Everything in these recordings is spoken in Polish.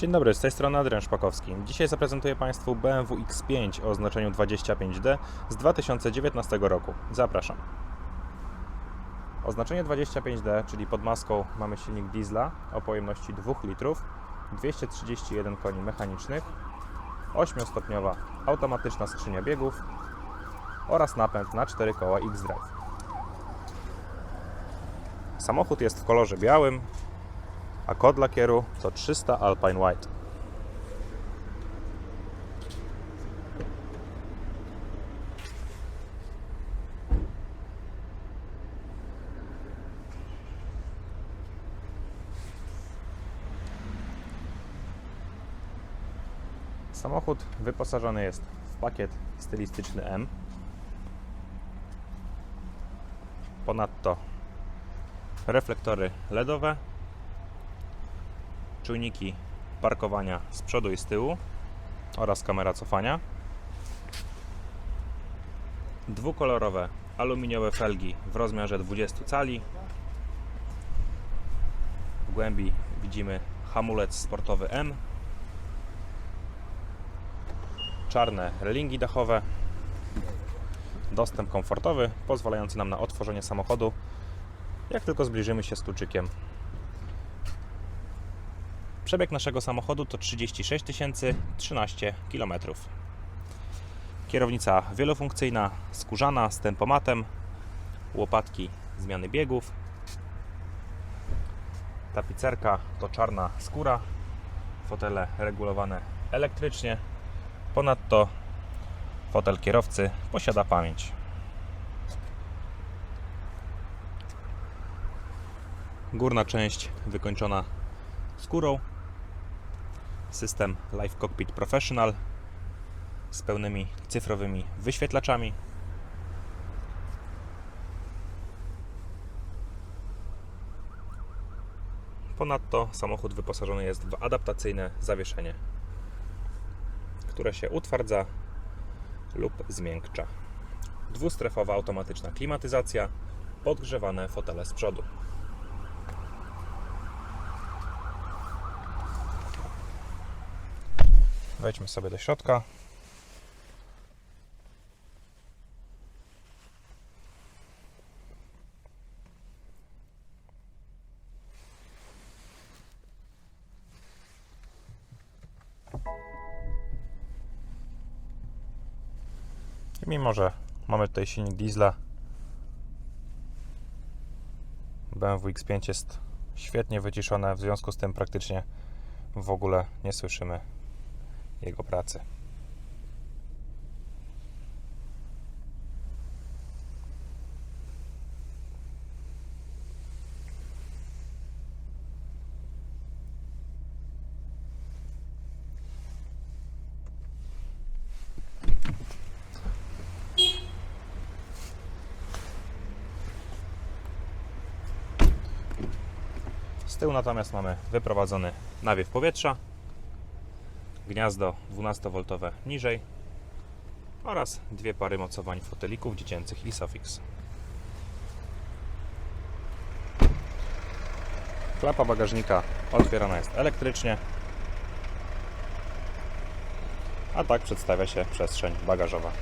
Dzień dobry, z tej strony Adrian Szpakowski. Dzisiaj zaprezentuję Państwu BMW X5 o oznaczeniu 25D z 2019 roku. Zapraszam. Oznaczenie 25D, czyli pod maską mamy silnik diesla o pojemności 2 litrów, 231 koni mechanicznych, 8-stopniowa automatyczna skrzynia biegów oraz napęd na 4 koła X-Drive. Samochód jest w kolorze białym, a kod lakieru to 300 Alpine White. Samochód wyposażony jest w pakiet stylistyczny M. Ponadto reflektory LEDowe, czujniki parkowania z przodu i z tyłu oraz kamera cofania. Dwukolorowe aluminiowe felgi w rozmiarze 20 cali. W głębi widzimy hamulec sportowy M. Czarne relingi dachowe. Dostęp komfortowy pozwalający nam na otworzenie samochodu jak tylko zbliżymy się z kluczykiem Przebieg naszego samochodu to 36 013 km. Kierownica wielofunkcyjna, skórzana z tempomatem, łopatki zmiany biegów. Tapicerka to czarna skóra, fotele regulowane elektrycznie. Ponadto fotel kierowcy posiada pamięć. Górna część wykończona skórą, system Live Cockpit Professional z pełnymi cyfrowymi wyświetlaczami. Ponadto samochód wyposażony jest w adaptacyjne zawieszenie, które się utwardza lub zmiękcza. Dwustrefowa automatyczna klimatyzacja, podgrzewane fotele z przodu. Wejdźmy sobie do środka. Mimo, że mamy tutaj silnik diesla, BMW X5 jest świetnie wyciszone, w związku z tym praktycznie w ogóle nie słyszymy jego pracy. Z tyłu natomiast mamy wyprowadzony nawiew powietrza gniazdo 12V niżej oraz dwie pary mocowań fotelików dziecięcych Isofix. Klapa bagażnika otwierana jest elektrycznie, a tak przedstawia się przestrzeń bagażowa.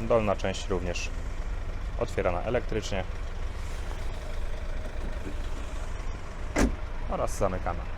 Dolna część również otwierana elektrycznie oraz zamykana.